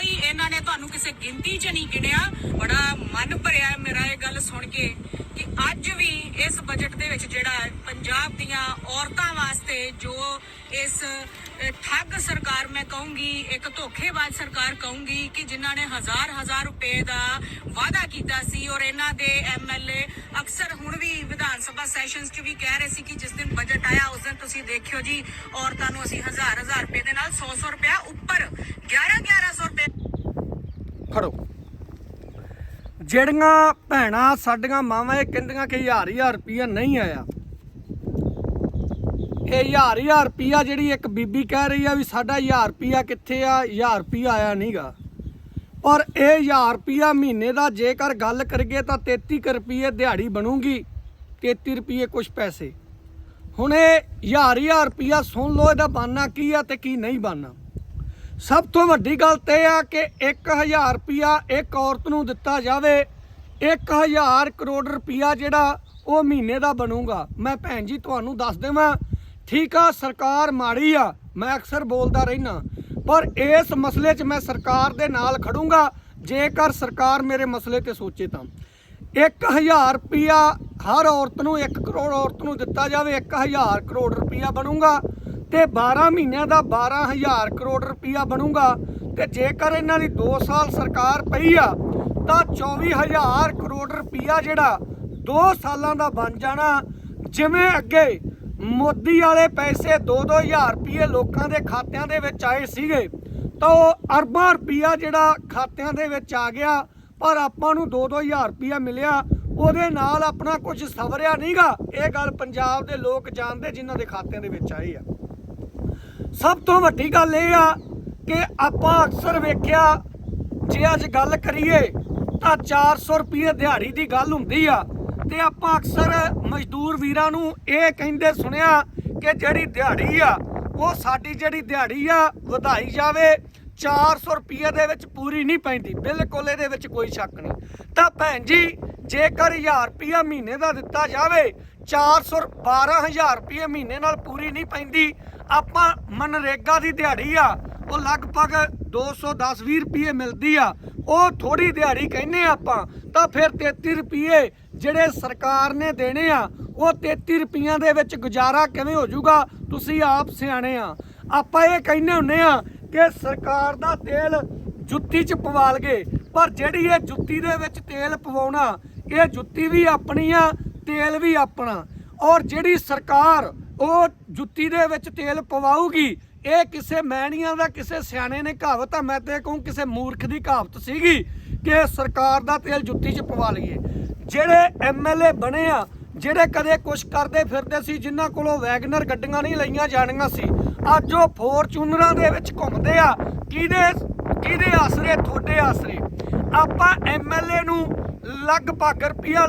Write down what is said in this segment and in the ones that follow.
ਕੋਈ ਇਹਨਾਂ ਨੇ ਤੁਹਾਨੂੰ ਕਿਸੇ ਗਿਣਤੀ 'ਚ ਨਹੀਂ ਗਿਣਿਆ, ਬੜਾ ਮਨ ਭਰਿਆ ਹੈ ਮੇਰਾ ਇਹ ਗੱਲ ਸੁਣ ਕੇ ਕਿ ਅੱਜ ਵੀ ਇਸ ਬਜਟ ਦੇ ਵਿੱਚ ਜਿਹੜਾ ਪੰਜਾਬ ਦੀਆਂ ਔਰਤਾਂ ਵਾਸਤੇ ਜੋ ਇਸ ਠੱਗ ਸਰਕਾਰ ਮੈਂ ਕਹੂੰਗੀ, ਇੱਕ ਧੋਖੇਬਾਜ਼ ਸਰਕਾਰ ਕਹੂੰਗੀ ਕਿ ਜਿਨ੍ਹਾਂ ਨੇ ਹਜ਼ਾਰ ਹਜ਼ਾਰ ਰੁਪਏ ਦਾ ਵਾਅਦਾ ਕੀਤਾ ਸੀ ਔਰ ਇਹਨਾਂ ਦੇ ਐਮਐਲਏ ਅਕਸਰ ਹੁਣ ਵੀ ਵਿਧਾਨ ਸਭਾ ਸੈਸ਼ਨਸ 'ਚ ਵੀ ਕਹਿ ਰਹੇ ਸੀ ਕਿ ਜਿਸ ਦਿਨ ਬਜਟ ਆਇਆ, ਉਸ ਦਿਨ ਤੁਸੀਂ ਦੇਖਿਓ ਜੀ, ਔਰਤਾਂ ਨੂੰ ਅਸੀਂ ਹਜ਼ਾਰ ਹਜ਼ਾਰ ਰੁਪਏ ਦੇ ਨਾਲ 100 100 ਰੁਪਇਆ ਉੱਪਰ 11 1100 ਰੁਪਏ ਖੜੋ ਜਿਹੜੀਆਂ ਭੈਣਾਂ ਸਾਡੀਆਂ ਮਾਵਾਂ, ਇਹ ਕਹਿੰਦੀਆਂ ਕਿ ਹਜ਼ਾਰ ਹਜ਼ਾਰ ਰੁਪਈਆ ਨਹੀਂ ਆਇਆ। ਇਹ ਹਜ਼ਾਰ ਹਜ਼ਾਰ ਰੁਪਈਆ ਜਿਹੜੀ ਇੱਕ ਬੀਬੀ ਕਹਿ ਰਹੀ ਆ ਵੀ ਸਾਡਾ ਹਜ਼ਾਰ ਰੁਪਈਆ ਕਿੱਥੇ ਆ, ਹਜ਼ਾਰ ਰੁਪਈਆ ਆਇਆ ਨਹੀਂਗਾ ਪਰ ਇਹ ਹਜ਼ਾਰ ਰੁਪਈਆ ਮਹੀਨੇ ਦਾ ਜੇਕਰ ਗੱਲ ਕਰੀਏ ਤਾਂ 33 ਕੁ ਰੁਪਈਏ ਦਿਹਾੜੀ ਬਣੂਗੀ 33 ਰੁਪਈਏ ਕੁਝ ਪੈਸੇ। ਹੁਣ ਇਹ ਹਜ਼ਾਰ ਹਜ਼ਾਰ ਰੁਪਈਆ ਸੁਣ ਲਓ, ਇਹਦਾ ਬਾਨਾ ਕੀ ਆ ਤੇ ਕੀ ਨਹੀਂ ਬਾਨਾ। ਸਭ ਤੋਂ ਵੱਡੀ ਗੱਲ ਤੇ ਇਹ ਆ ਕਿ 1000 ਰੁਪਿਆ ਇੱਕ ਔਰਤ ਨੂੰ ਦਿੱਤਾ ਜਾਵੇ। 1000 ਕਰੋੜ ਰੁਪਿਆ ਜਿਹੜਾ ਉਹ ਮਹੀਨੇ ਦਾ ਬਣੂਗਾ। ਮੈਂ ਭੈਣ ਜੀ ਤੁਹਾਨੂੰ ਦੱਸ ਦੇਵਾਂ, ਠੀਕ ਆ, ਸਰਕਾਰ ਮਾੜੀ ਆ, ਮੈਂ ਅਕਸਰ ਬੋਲਦਾ ਰਹਿਣਾ ਪਰ ਇਸ ਮਸਲੇ 'ਚ ਮੈਂ ਸਰਕਾਰ ਦੇ ਨਾਲ ਖੜੂੰਗਾ, ਜੇਕਰ ਸਰਕਾਰ ਮੇਰੇ ਮਸਲੇ ਤੇ ਸੋਚੇ ਤਾਂ। 1000 ਰੁਪਿਆ ਹਰ ਔਰਤ ਨੂੰ 1 ਕਰੋੜ ਔਰਤ ਨੂੰ ਦਿੱਤਾ ਜਾਵੇ 1000 ਕਰੋੜ ਰੁਪਿਆ ਬਣੂਗਾ। ਤੇ 12 ਮਹੀਨਿਆਂ ਦਾ 12000 ਕਰੋੜ ਰੁਪਿਆ ਬਣੂਗਾ ਤੇ ਜੇਕਰ ਇਹਨਾਂ ਦੀ 2 ਸਾਲ ਸਰਕਾਰ ਪਈ ਆ, ਤਾਂ 24000 ਕਰੋੜ ਰੁਪਿਆ ਜਿਹੜਾ 2 ਸਾਲਾਂ ਦਾ ਬਣ ਜਾਣਾ, ਜਿਵੇਂ ਅੱਗੇ ਮੋਦੀ ਵਾਲੇ ਪੈਸੇ 2-2000 ਰੁਪਏ ਲੋਕਾਂ ਦੇ ਖਾਤਿਆਂ ਦੇ ਵਿੱਚ ਆਏ ਸੀਗੇ, ਤਾਂ ਉਹ ਅਰਬਾਂ ਰੁਪਿਆ ਜਿਹੜਾ ਖਾਤਿਆਂ ਦੇ ਵਿੱਚ ਆ ਗਿਆ, ਪਰ ਆਪਾਂ ਨੂੰ 2-2000 ਰੁਪਿਆ ਮਿਲਿਆ, ਉਹਦੇ ਨਾਲ ਆਪਣਾ ਕੁਝ ਸਵਰਿਆ ਨਹੀਂਗਾ ਇਹ ਗੱਲ ਪੰਜਾਬ ਦੇ ਲੋਕ ਜਾਣਦੇ ਜਿਨ੍ਹਾਂ ਦੇ ਖਾਤਿਆਂ ਦੇ ਵਿੱਚ ਆਏ ਆ। ਸਭ ਤੋਂ ਵੱਡੀ ਗੱਲ ਇਹ ਆ ਕਿ ਆਪਾਂ ਅਕਸਰ ਵੇਖਿਆ, ਜੇ ਅੱਜ ਗੱਲ ਕਰੀਏ ਤਾਂ 400 ਰੁਪਏ ਦਿਹਾੜੀ ਦੀ ਗੱਲ ਹੁੰਦੀ ਆ। ਤੇ ਆਪਾਂ ਅਕਸਰ ਮਜ਼ਦੂਰ ਵੀਰਾਂ ਨੂੰ ਇਹ ਕਹਿੰਦੇ ਸੁਣਿਆ ਕਿ ਜਿਹੜੀ ਦਿਹਾੜੀ ਆ, ਉਹ ਸਾਡੀ ਜਿਹੜੀ ਦਿਹਾੜੀ ਆ, ਵਧਾਈ ਜਾਵੇ 400 ਰੁਪਏ ਦੇ ਵਿੱਚ ਪੂਰੀ ਨਹੀਂ ਪੈਂਦੀ, ਬਿਲਕੁਲ ਇਹਦੇ ਵਿੱਚ ਕੋਈ ਸ਼ੱਕ ਨਹੀਂ। ਤਾਂ ਭੈਣ ਜੀ, ਜੇਕਰ 1000 ਰੁਪਏ ਮਹੀਨੇ ਦਾ ਦਿੱਤਾ ਜਾਵੇ 400 12000 ਰੁਪਏ ਮਹੀਨੇ ਨਾਲ ਪੂਰੀ ਨਹੀਂ ਪੈਂਦੀ ਆਪਾਂ ਮਨਰੇਗਾ ਦੀ ਦਿਹਾੜੀ ਆ, ਉਹ ਲਗਭਗ 210 20 ਰੁਪਏ ਮਿਲਦੀ ਆ। ਉਹ ਥੋੜੀ ਦਿਹਾੜੀ ਕਹਿੰਨੇ ਆ ਆਪਾਂ, ਤਾਂ ਫਿਰ 33 ਰੁਪਏ ਜਿਹੜੇ ਸਰਕਾਰ ਨੇ ਦੇਣੇ ਆ, ਉਹ 33 ਰੁਪਈਆਂ ਦੇ ਵਿੱਚ ਗੁਜ਼ਾਰਾ ਕਿਵੇਂ ਹੋ ਜਾਊਗਾ? ਤੁਸੀਂ ਆਪ ਸਿਆਣੇ ਆ। ਆਪਾਂ ਇਹ ਕਹਿੰਨੇ ਹੁੰਨੇ ਆ ਕਿ ਸਰਕਾਰ ਦਾ ਤੇਲ ਜੁੱਤੀ 'ਚ ਪਵਾ ਲਗੇ, ਪਰ ਜਿਹੜੀ ਇਹ ਜੁੱਤੀ ਦੇ ਵਿੱਚ ਤੇਲ ਪਵਾਉਣਾ, ਇਹ ਜੁੱਤੀ ਵੀ ਆਪਣੀ ਆ, ਤੇਲ ਵੀ ਆਪਣਾ। ਔਰ ਜਿਹੜੀ ਸਰਕਾਰ ਉਹ ਜੁੱਤੀ ਦੇ ਵਿੱਚ ਤੇਲ ਪਵਾਉਗੀ ਇਹ ਕਿਸੇ ਮੈਣੀਆਂ ਦਾ, ਕਿਸੇ ਸਿਆਣੇ ਨੇ ਕਹਾਵਤ ਆ, ਮੈਂ ਤੇ ਕਹੂੰ ਕਿਸੇ ਮੂਰਖ ਦੀ ਕਹਾਵਤ ਸੀਗੀ ਕਿ ਸਰਕਾਰ ਦਾ ਤੇਲ ਜੁੱਤੀ 'ਚ ਪਵਾ ਲਈਏ। ਜਿਹੜੇ ਐਮਐਲਏ ਬਣੇ ਆ, ਜਿਹੜੇ ਕਦੇ ਕੁਛ ਕਰਦੇ ਫਿਰਦੇ ਸੀ, ਜਿਨ੍ਹਾਂ ਕੋਲੋਂ ਵੈਗਨਰ ਗੱਡੀਆਂ ਨਹੀਂ ਲਈਆਂ ਜਾਣੀਆਂ ਸੀ, ਅੱਜ ਉਹ ਫੋਰਚੂਨਰਾਂ ਦੇ ਵਿੱਚ ਘੁੰਮਦੇ ਆ। ਕਿਹਦੇ ਕਿਹਦੇ ਆਸਰੇ? ਤੁਹਾਡੇ ਆਸਰੇ। ਆਪਾਂ ਐਮਐਲਏ ਨੂੰ ਲਗਭਗ ਰੁਪਿਆ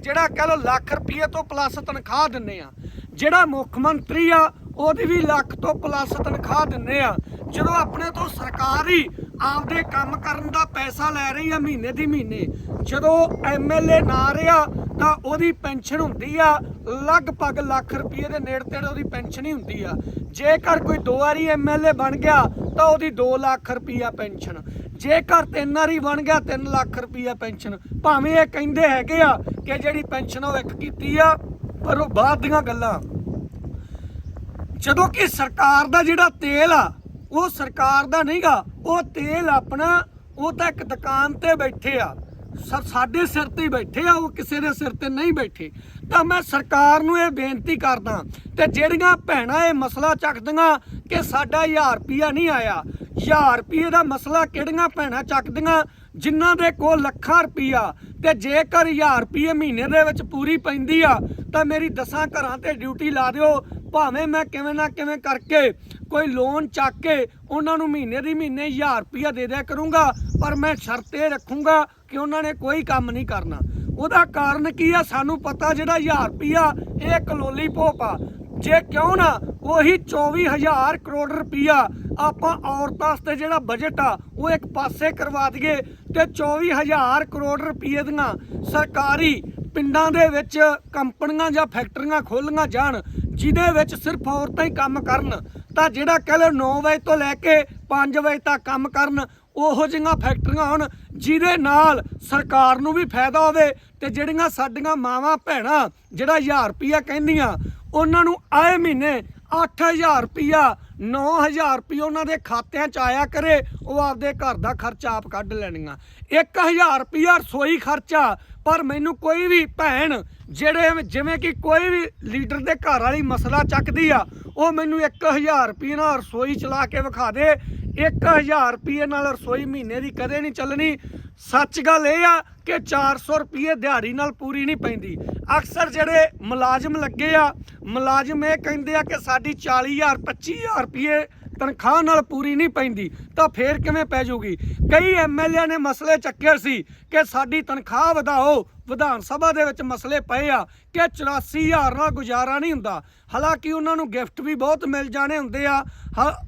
ਜਿਹੜਾ ਕਹ ਲੋ ਲੱਖ ਰੁਪਏ ਤੋਂ ਪਲੱਸ ਤਨਖਾਹ ਦਿੰਨੇ ਆ। ਜਿਹੜਾ ਮੁੱਖ ਮੰਤਰੀ ਆ, ਉਹਦੀ ਵੀ ਲੱਖ ਤੋਂ ਪਲੱਸ ਤਨਖਾਹ ਦਿੰਨੇ ਆ। ਜਦੋਂ ਆਪਣੇ ਤੋਂ ਸਰਕਾਰ ਹੀ ਆਪਦੇ ਕੰਮ ਕਰਨ ਦਾ ਪੈਸਾ ਲੈ ਰਹੀ ਆ ਮਹੀਨੇ ਦੀ ਮਹੀਨੇ, ਜਦੋਂ ਐਮਐਲਏ ਨਾ ਰਿਹਾ, ਤਾਂ ਉਹਦੀ ਪੈਨਸ਼ਨ ਹੁੰਦੀ ਆ, ਲਗਭਗ ਲੱਖ ਰੁਪਏ ਦੇ ਨੇੜੇ ਤੇੜੇ ਉਹਦੀ ਪੈਨਸ਼ਨ ਹੀ ਹੁੰਦੀ ਆ। ਜੇਕਰ ਕੋਈ ਦੋ ਵਾਰੀ ਐਮਐਲਏ ਬਣ ਗਿਆ, ਤਾਂ ਉਹਦੀ 2 ਲੱਖ ਰੁਪਈਆ ਪੈਨਸ਼ਨ। ਜੇਕਰ ਤਿੰਨ ਵਾਰੀ ਬਣ ਗਿਆ 3 ਲੱਖ ਰੁਪਈਆ ਪੈਨਸ਼ਨ। ਭਾਵੇਂ ਇਹ ਕਹਿੰਦੇ ਹੈਗੇ ਆ ਕਿ ਜਿਹੜੀ ਪੈਨਸ਼ਨ ਉਹ ਇੱਕ ਕੀਤੀ ਆ ਪਰ ਉਹ ਬਾਅਦ ਦੀਆਂ ਗੱਲਾਂ। ਜਦੋਂ ਕਿ ਸਰਕਾਰ ਦਾ ਜਿਹੜਾ ਤੇਲ ਆ, ਉਹ ਸਰਕਾਰ ਦਾ ਨਹੀਂਗਾ। ਉਹ ਤੇਲ ਆਪਣਾ, ਉਹ ਤਾਂ ਇੱਕ ਦੁਕਾਨ ਤੇ ਬੈਠੇ ਆ। ਸਾਡੇ ਸਿਰ ਤੇ ਬੈਠੇ ਆ, ਉਹ ਕਿਸੇ ਦੇ ਸਿਰ ਤੇ ਨਹੀਂ ਬੈਠੇ। ਤਾਂ ਮੈਂ ਸਰਕਾਰ ਨੂੰ ਇਹ ਬੇਨਤੀ ਕਰਦਾ ਤੇ ਜਿਹੜੀਆਂ ਭੈਣਾਂ ਇਹ ਮਸਲਾ ਚੱਕਦੀਆਂ ਕਿ ਸਾਡਾ 1000 ਰੁਪਿਆ ਨਹੀਂ ਆਇਆ 1000 ਰੁਪਏ ਦਾ ਮਸਲਾ ਕਿਹੜੀਆਂ ਭੈਣਾਂ ਚੱਕਦੀਆਂ, ਜਿਨ੍ਹਾਂ ਦੇ ਕੋਲ ਲੱਖਾਂ ਰੁਪਿਆ ਤੇ ਜੇਕਰ 1000 ਰੁਪਏ ਮਹੀਨੇ ਦੇ ਵਿੱਚ ਪੂਰੀ ਪੈਂਦੀ ਆ, ਤਾਂ ਮੇਰੀ ਦਸਾਂ ਘਰਾਂ ਤੇ ਡਿਊਟੀ ਲਾ ਦਿਓ। ਭਾਵੇਂ ਮੈਂ ਕਿਵੇਂ ਨਾ ਕਿਵੇਂ ਕਰਕੇ ਕੋਈ ਲੋਨ ਚੱਕ ਕੇ ਉਹਨਾਂ ਨੂੰ ਮਹੀਨੇ ਦੀ ਮਹੀਨੇ 1000 ਰੁਪਇਆ ਦੇ ਦਿਆ ਕਰੂੰਗਾ, ਪਰ ਮੈਂ ਸ਼ਰਤ ਇਹ ਰੱਖੂੰਗਾ ਕਿ ਉਹਨਾਂ ਨੇ ਕੋਈ ਕੰਮ ਨਹੀਂ ਕਰਨਾ। ਉਹਦਾ ਕਾਰਨ ਕੀ ਆ? ਸਾਨੂੰ ਪਤਾ ਜਿਹੜਾ 1000 ਰੁਪਇਆ ਇਹ ਕਲੋਲੀ ਲੋਲੀਪੋਪ ਆ। ਜੇ ਕਿਉਂ ਨਾ, ਉਹੀ 24000 ਕਰੋੜ ਰੁਪਇਆ ਆਪਾਂ ਔਰਤਾਂ ਵਾਸਤੇ ਜਿਹੜਾ ਬਜਟ ਆ, ਉਹ ਇੱਕ ਪਾਸੇ ਕਰਵਾ ਦਈਏ। ਤੇ 24000 ਕਰੋੜ ਰੁਪਏ ਦੀਆਂ ਸਰਕਾਰੀ ਪਿੰਡਾਂ ਦੇ ਵਿੱਚ ਕੰਪਨੀਆਂ ਜਾਂ ਫੈਕਟਰੀਆਂ ਖੋਲੀਆਂ ਜਾਣ, ਜਿਹਦੇ ਵਿੱਚ ਸਿਰਫ ਔਰਤਾਂ ਹੀ ਕੰਮ ਕਰਨ। ਤਾਂ ਜਿਹੜਾ ਕਹ ਲਓ 9 ਵਜੇ ਤੋਂ ਲੈ ਕੇ 5 ਵਜੇ ਤੱਕ ਕੰਮ ਕਰਨ, ਉਹੋ ਜਿਹੀਆਂ ਫੈਕਟਰੀਆਂ ਹੋਣ, ਜਿਹਦੇ ਨਾਲ ਸਰਕਾਰ ਨੂੰ ਵੀ ਫਾਇਦਾ ਹੋਵੇ ਤੇ ਜਿਹੜੀਆਂ ਸਾਡੀਆਂ ਮਾਵਾਂ ਭੈਣਾਂ, ਜਿਹੜਾ 1000 ਰੁਪਿਆ ਕਹਿੰਦੀਆਂ, ਉਹਨਾਂ ਨੂੰ ਆਏ ਮਹੀਨੇ 8000 ਰੁਪਿਆ 9000 ਰੁਪਿਆ ਉਹਨਾਂ ਦੇ ਖਾਤਿਆਂ 'ਚ ਆਇਆ ਕਰੇ, ਉਹ ਆਪਦੇ ਘਰ ਦਾ ਖਰਚਾ ਆਪ ਕੱਢ ਲੈਣੀਆਂ। 1000 ਰੁਪਿਆ ਰਸੋਈ ਖਰਚਾ, ਪਰ ਮੈਨੂੰ ਕੋਈ ਵੀ ਭੈਣ ਜਿਹੜੇ ਜਿਵੇਂ ਕਿ ਕੋਈ ਵੀ ਲੀਡਰ ਦੇ ਘਰ ਵਾਲੀ ਮਸਲਾ ਚੱਕਦੀ ਆ, ਉਹ ਮੈਨੂੰ 1000 ਰੁਪਏ ਨਾਲ ਰਸੋਈ ਚਲਾ ਕੇ ਵਿਖਾ ਦੇ। 1000 ਰੁਪਏ ਨਾਲ ਰਸੋਈ ਮਹੀਨੇ ਦੀ ਕਦੇ ਨਹੀਂ ਚੱਲਣੀ। ਸੱਚ ਗੱਲ ਇਹ ਆ ਕਿ 400 ਰੁਪਏ ਦਿਹਾੜੀ ਨਾਲ ਪੂਰੀ ਨਹੀਂ ਪੈਂਦੀ। ਅਕਸਰ ਜਿਹੜੇ ਮੁਲਾਜ਼ਮ ਲੱਗੇ ਆ, ਮੁਲਾਜ਼ਮ ਇਹ ਕਹਿੰਦੇ ਆ ਕਿ ਸਾਡੀ 40000 25000 ਰੁਪਏ ਤਨਖਾਹ ਨਾਲ ਪੂਰੀ ਨਹੀਂ ਪੈਂਦੀ, ਤਾਂ ਫੇਰ ਕਿਵੇਂ ਪੈ ਜਾਊਗੀ? ਕਈ ਐਮਐਲਏ ਨੇ ਮਸਲੇ ਚੱਕੇ ਸੀ ਕਿ ਸਾਡੀ ਤਨਖਾਹ ਵਧਾਓ। ਵਿਧਾਨ ਸਭਾ ਦੇ ਵਿੱਚ ਮਸਲੇ ਪਏ ਆ ਕਿ 84000 ਨਾਲ ਗੁਜ਼ਾਰਾ ਨਹੀਂ ਹੁੰਦਾ। ਹਾਲਾਂਕਿ ਉਹਨਾਂ ਨੂੰ ਗਿਫਟ ਵੀ ਬਹੁਤ ਮਿਲ ਜਾਣੇ ਹੁੰਦੇ ਆ। ਹ-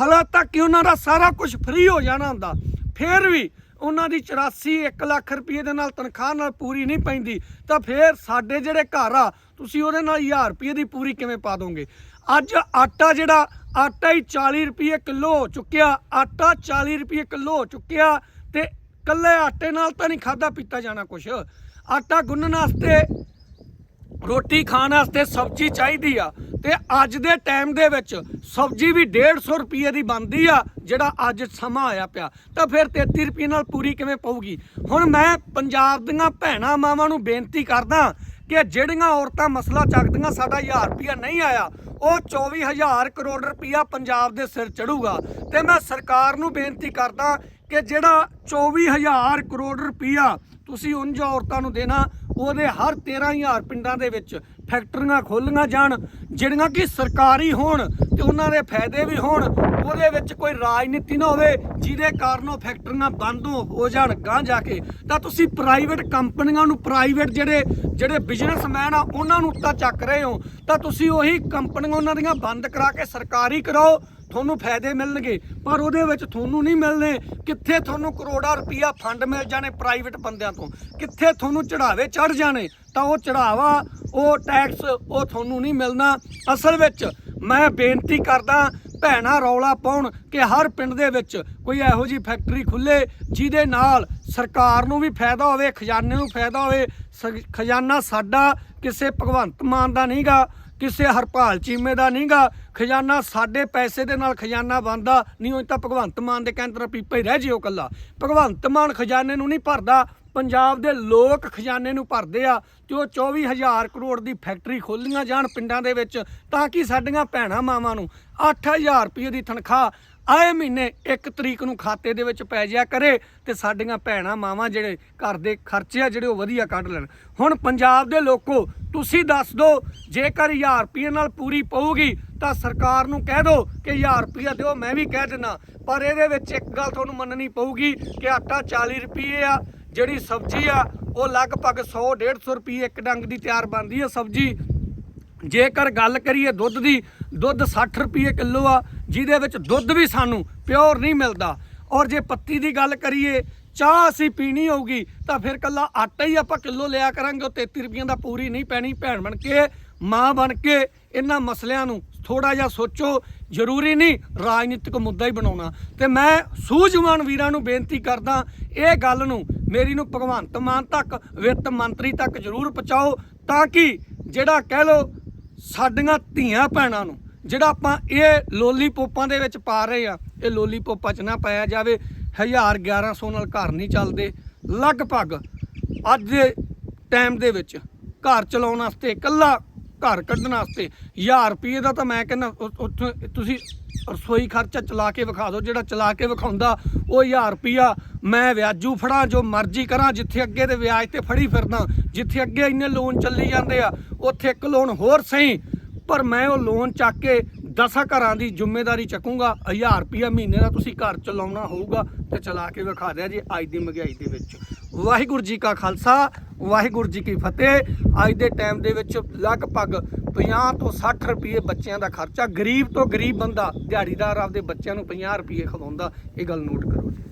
ਹਾਲਾਂ ਤੱਕ ਕਿ ਉਹਨਾਂ ਦਾ ਸਾਰਾ ਕੁਝ ਫ੍ਰੀ ਹੋ ਜਾਣਾ ਹੁੰਦਾ। ਫੇਰ ਵੀ ਉਹਨਾਂ ਦੀ 84 1 ਲੱਖ ਰੁਪਏ ਦੇ ਨਾਲ ਤਨਖਾਹ ਨਾਲ ਪੂਰੀ ਨਹੀਂ ਪੈਂਦੀ, ਤਾਂ ਫੇਰ ਸਾਡੇ ਜਿਹੜੇ ਘਰ ਆ, ਤੁਸੀਂ ਉਹਦੇ ਨਾਲ 1000 ਰੁਪਏ ਦੀ ਪੂਰੀ ਕਿਵੇਂ ਪਾ ਦੋਗੇ? ਅੱਜ ਆਟਾ ਜਿਹੜਾ, ਆਟਾ ਹੀ 40 ਰੁਪਏ ਕਿਲੋ ਹੋ ਚੁੱਕਿਆ, ਆਟਾ 40 ਰੁਪਏ ਕਿਲੋ ਹੋ ਚੁੱਕਿਆ, ਤੇ ਕੱਲੇ ਆਟੇ ਨਾਲ ਤਾਂ ਨਹੀਂ ਖਾਦਾ ਪੀਤਾ ਜਾਣਾ ਕੁਛ। ਆਟਾ ਗੁੰਨਣ ਵਾਸਤੇ ਰੋਟੀ ਖਾਣ ਵਾਸਤੇ ਸਬਜ਼ੀ ਚਾਹੀਦੀ ਆ ਤੇ ਅੱਜ ਦੇ ਟਾਈਮ ਦੇ ਵਿੱਚ ਸਬਜ਼ੀ ਵੀ 150 ਰੁਪਏ ਦੀ ਬਣਦੀ ਆ, ਜਿਹੜਾ ਅੱਜ ਸਮਾਂ ਆਇਆ ਪਿਆ। ਤਾਂ ਫਿਰ 33 ਰੁਪਏ ਨਾਲ ਪੂਰੀ ਕਿਵੇਂ ਪਊਗੀ? ਹੁਣ ਮੈਂ ਪੰਜਾਬ ਦੀਆਂ ਭੈਣਾਂ ਮਾਵਾਂ ਨੂੰ ਬੇਨਤੀ ਕਰਦਾ ਕਿ ਜਿਹੜੀਆਂ ਔਰਤਾਂ ਮਸਲਾ ਚੱਕਦੀਆਂ, ਸਾਡਾ 1000 ਰੁਪਇਆ ਨਹੀਂ ਆਇਆ, ਉਹ 24000 ਕਰੋੜ ਰੁਪਇਆ ਪੰਜਾਬ ਦੇ ਸਿਰ ਚੜੂਗਾ। ਤੇ ਮੈਂ ਸਰਕਾਰ ਨੂੰ ਬੇਨਤੀ ਕਰਦਾ ਕਿ ਜਿਹੜਾ 24000 ਕਰੋੜ ਰੁਪਇਆ ਤੁਸੀਂ ਉਂਝ ਔਰਤਾਂ ਨੂੰ ਦੇਣਾ ਉਹਦੇ ਹਰ 13000 ਪਿੰਡਾਂ ਦੇ ਵਿੱਚ ਫੈਕਟਰੀਆਂ ਖੋਲੀਆਂ ਜਾਣ, ਜਿਹੜੀਆਂ ਕਿ ਸਰਕਾਰੀ ਹੋਣ ਤੇ ਉਹਨਾਂ ਦੇ ਫਾਇਦੇ ਵੀ ਹੋਣ, ਉਹਦੇ ਵਿੱਚ ਕੋਈ ਰਾਜਨੀਤੀ ਨਾ ਹੋਵੇ, ਜਿਹਦੇ ਕਾਰਨ ਉਹ ਫੈਕਟਰੀਆਂ ਬੰਦ ਹੋ ਜਾਣ ਗਾਂ ਜਾ ਕੇ। ਤਾਂ ਤੁਸੀਂ ਪ੍ਰਾਈਵੇਟ ਕੰਪਨੀਆਂ ਨੂੰ ਪ੍ਰਾਈਵੇਟ ਜਿਹੜੇ ਜਿਹੜੇ ਬਿਜ਼ਨਸਮੈਨ ਆ, ਉਹਨਾਂ ਨੂੰ ਤਾਂ ਚੱਕ ਰਹੇ ਹੋ। ਤਾਂ ਤੁਸੀਂ ਉਹੀ ਕੰਪਨੀਆਂ ਉਹਨਾਂ ਦੀਆਂ ਬੰਦ ਕਰਾ ਕੇ ਸਰਕਾਰੀ ਕਰਾਓ। ਤੁਹਾਨੂੰ ਫਾਇਦੇ ਮਿਲਣਗੇ, ਪਰ ਉਹਦੇ ਵਿੱਚ ਤੁਹਾਨੂੰ ਨਹੀਂ ਮਿਲਣੇ। ਕਿੱਥੇ ਤੁਹਾਨੂੰ ਕਰੋੜਾਂ ਰੁਪਈਆ ਫੰਡ ਮਿਲ ਜਾਣੇ ਪ੍ਰਾਈਵੇਟ ਬੰਦਿਆਂ ਤੋਂ? ਕਿੱਥੇ ਤੁਹਾਨੂੰ ਚੜਾਵੇ ਚੜ ਜਾਣੇ? ਤਾਂ ਉਹ ਚੜਾਵਾ ਉਹ ਟੈਕਸ ਉਹ ਤੁਹਾਨੂੰ ਨਹੀਂ ਮਿਲਣਾ। ਅਸਲ ਵਿੱਚ ਮੈਂ ਬੇਨਤੀ ਕਰਦਾ, ਭੈਣਾ ਰੌਲਾ ਪਾਉਣ ਕਿ ਹਰ ਪਿੰਡ ਦੇ ਵਿੱਚ ਕੋਈ ਇਹੋ ਜੀ ਫੈਕਟਰੀ ਖੁੱਲੇ, ਜਿਹਦੇ ਨਾਲ ਸਰਕਾਰ ਨੂੰ ਵੀ ਫਾਇਦਾ ਹੋਵੇ, ਖਜ਼ਾਨੇ ਨੂੰ ਫਾਇਦਾ ਹੋਵੇ, ਸ- ਖਜ਼ਾਨਾ ਸਾਡਾ ਕਿਸੇ ਭਗਵੰਤ ਮਾਨ ਦਾ ਨਹੀਂਗਾ ਕਿਸੇ ਹਰਪਾਲ ਚੀਮੇ ਦਾ ਨਹੀਂਗਾ ਖਜ਼ਾਨਾ ਸਾਡੇ ਪੈਸੇ ਦੇ ਨਾਲ ਖਜ਼ਾਨਾ ਬਣਦਾ, ਨਹੀਂ ਉਹ ਤਾਂ ਭਗਵੰਤ ਮਾਨ ਦੇ ਕਹਿੰਦਰ ਪੀਪਾ ਹੀ ਰਹਿ ਜਿਓ ਕੱਲਾ ਭਗਵੰਤ ਮਾਨ ਖਜ਼ਾਨੇ ਨੂੰ ਨਹੀਂ ਭਰਦਾ, ਪੰਜਾਬ ਦੇ ਲੋਕ ਖਜ਼ਾਨੇ ਨੂੰ ਭਰਦੇ ਆ, ਤੇ ਉਹ 24000 ਕਰੋੜ ਦੀ ਫੈਕਟਰੀ ਖੋਲੀਆਂ ਜਾਣ ਪਿੰਡਾਂ ਦੇ ਵਿੱਚ, ਤਾਂ ਕਿ ਸਾਡੀਆਂ ਭੈਣਾਂ ਮਾਵਾਂ ਨੂੰ 8000 ਰੁਪਏ ਦੀ ਤਨਖਾਹ ਆਏ ਮਹੀਨੇ 1 ਤਰੀਕ ਨੂੰ ਖਾਤੇ ਦੇ ਵਿੱਚ ਪੈ ਜਾਇਆ ਕਰੇ ਤੇ ਸਾਡੀਆਂ ਭੈਣਾਂ ਮਾਵਾਂ ਜਿਹੜੇ ਘਰ ਦੇ ਖਰਚੇ ਆ ਜਿਹੜੇ ਉਹ ਵਧੀਆ ਕੱਢ ਲੈਣ। ਹੁਣ ਪੰਜਾਬ ਦੇ ਲੋਕੋ, ਤੁਸੀਂ ਦੱਸ ਦਿਓ ਜੇਕਰ 1000 ਰੁਪਏ ਨਾਲ ਪੂਰੀ ਪਊਗੀ, ਤਾਂ ਸਰਕਾਰ ਨੂੰ ਕਹਿ ਦਿਓ ਕਿ 1000 ਰੁਪਏ ਦਿਓ, ਮੈਂ ਵੀ ਕਹਿ ਦਿੰਦਾ ਪਰ ਇਹਦੇ ਵਿੱਚ ਇੱਕ ਗੱਲ ਤੁਹਾਨੂੰ ਮੰਨਣੀ ਪਊਗੀ ਕਿ ਆਟਾ 40 ਰੁਪਏ ਆ, ਜਿਹੜੀ ਸਬਜ਼ੀ ਆ, ਉਹ ਲਗਭਗ 100 150 ਰੁਪਏ ਇੱਕ ਡੰਗ ਦੀ ਤਿਆਰ ਬਣਦੀ ਆ ਸਬਜ਼ੀ। ਜੇਕਰ ਗੱਲ ਕਰੀਏ ਦੁੱਧ ਦੀ, ਦੁੱਧ 60 ਰੁਪਏ ਕਿਲੋ ਆ, ਜਿਹਦੇ ਵਿੱਚ ਦੁੱਧ ਵੀ ਸਾਨੂੰ ਪਿਓਰ ਨਹੀਂ ਮਿਲਦਾ। ਔਰ ਜੇ ਪੱਤੀ ਦੀ ਗੱਲ ਕਰੀਏ, ਚਾਹ ਅਸੀਂ ਪੀਣੀ ਹੋਊਗੀ, ਤਾਂ ਫਿਰ ਕੱਲਾ ਆਟਾ ਹੀ ਆਪਾਂ ਕਿਲੋ ਲਿਆ ਕਰਾਂਗੇ, ਉਹ 33 ਰੁਪਈਆਂ ਦਾ ਪੂਰੀ ਨਹੀਂ ਪੈਣੀ, ਭੈਣ ਬਣ ਕੇ, ਮਾਂ ਬਣ ਕੇ, ਇਹਨਾਂ ਮਸਲਿਆਂ ਨੂੰ ਥੋੜਾ ਜਿਹਾ ਸੋਚੋ। ਜ਼ਰੂਰੀ ਨਹੀਂ ਰਾਜਨੀਤਿਕ ਮੁੱਦਾ ਹੀ ਬਣਾਉਣਾ। ਤੇ ਮੈਂ ਸੂਝਵਾਨ ਵੀਰਾਂ ਨੂੰ ਬੇਨਤੀ ਕਰਦਾ, ਇਹ ਗੱਲ ਨੂੰ ਮੇਰੀ ਨੂੰ ਭਗਵੰਤ ਮਾਨ ਤੱਕ, ਵਿੱਤ ਮੰਤਰੀ ਤੱਕ ਜ਼ਰੂਰ ਪਹੁੰਚਾਓ, ਤਾਂ ਕਿ ਜਿਹੜਾ ਕਹਿ ਲੋ ਸਾਡੀਆਂ ਧੀਆਂ ਭੈਣਾਂ ਨੂੰ, ਜਿਹੜਾ ਆਪਾਂ ਇਹ ਲੋਲੀਪੋਪਾਂ ਦੇ ਵਿੱਚ ਪਾ ਰਹੇ ਆ, ਇਹ ਲੋਲੀਪੋਪਾਂ 'ਚ ਨਾ ਪਾਇਆ ਜਾਵੇ 1000 1100 ਨਾਲ ਘਰ ਨਹੀਂ ਚੱਲਦੇ, ਲਗਭਗ ਅੱਜ ਦੇ ਟਾਈਮ ਦੇ ਵਿੱਚ ਘਰ ਚਲਾਉਣ ਵਾਸਤੇ, ਇਕੱਲਾ ਘਰ ਕੱਢਣ ਵਾਸਤੇ 1000 ਰੁਪਏ ਦਾ ਤਾਂ ਮੈਂ ਕਹਿੰਦਾ ਉੱਥੇ ਤੁਸੀਂ ਰਸੋਈ ਖਰਚਾ ਚਲਾ ਕੇ ਵਿਖਾ ਦਿਓ, ਜਿਹੜਾ ਚਲਾ ਕੇ ਵਿਖਾਉਂਦਾ, ਉਹ 1000 ਰੁਪਿਆ ਮੈਂ ਵਿਆਜੂ ਫੜਾਂ ਜੋ ਮਰਜ਼ੀ ਕਰਾਂ, ਜਿੱਥੇ ਅੱਗੇ ਦੇ ਵਿਆਜ ਤੇ ਫੜੀ ਫਿਰਦਾ ਜਿੱਥੇ ਅੱਗੇ ਇੰਨੇ ਲੋਨ ਚੱਲੀ ਜਾਂਦੇ ਆ, ਉੱਥੇ ਇੱਕ ਲੋਨ ਹੋਰ ਸਹੀ। ਪਰ ਮੈਂ ਉਹ ਲੋਨ ਚੱਕ ਕੇ ਦਸਾਂ ਘਰਾਂ ਦੀ ਜ਼ਿੰਮੇਵਾਰੀ ਚੱਕੂੰਗਾ 1000 ਰੁਪਿਆ ਮਹੀਨੇ ਦਾ ਤੁਸੀਂ ਘਰ ਚਲਾਉਣਾ ਹੋਊਗਾ ਤੇ ਚਲਾ ਕੇ ਵਿਖਾ ਦਿਆ ਜੀ ਅੱਜ ਦੀ ਮਹਿੰਗਾਈ ਦੇ ਵਿੱਚ। ਵਾਹਿਗੁਰੂ ਜੀ ਕਾ ਖਾਲਸਾ, ਵਾਹਿਗੁਰੂ ਜੀ ਕੀ ਫਤਿਹ। ਅੱਜ ਦੇ ਟਾਈਮ ਦੇ ਵਿੱਚ ਲਗਭਗ 50 ਤੋਂ 60 ਰੁਪਏ ਬੱਚਿਆਂ ਦਾ ਖਰਚਾ, ਗਰੀਬ ਤੋਂ ਗਰੀਬ ਬੰਦਾ ਦਿਹਾੜੀਦਾਰ ਆਪਦੇ ਬੱਚਿਆਂ ਨੂੰ 50 ਰੁਪਏ ਖਵਾਉਂਦਾ, ਇਹ ਗੱਲ ਨੋਟ ਕਰੋ ਜੀ।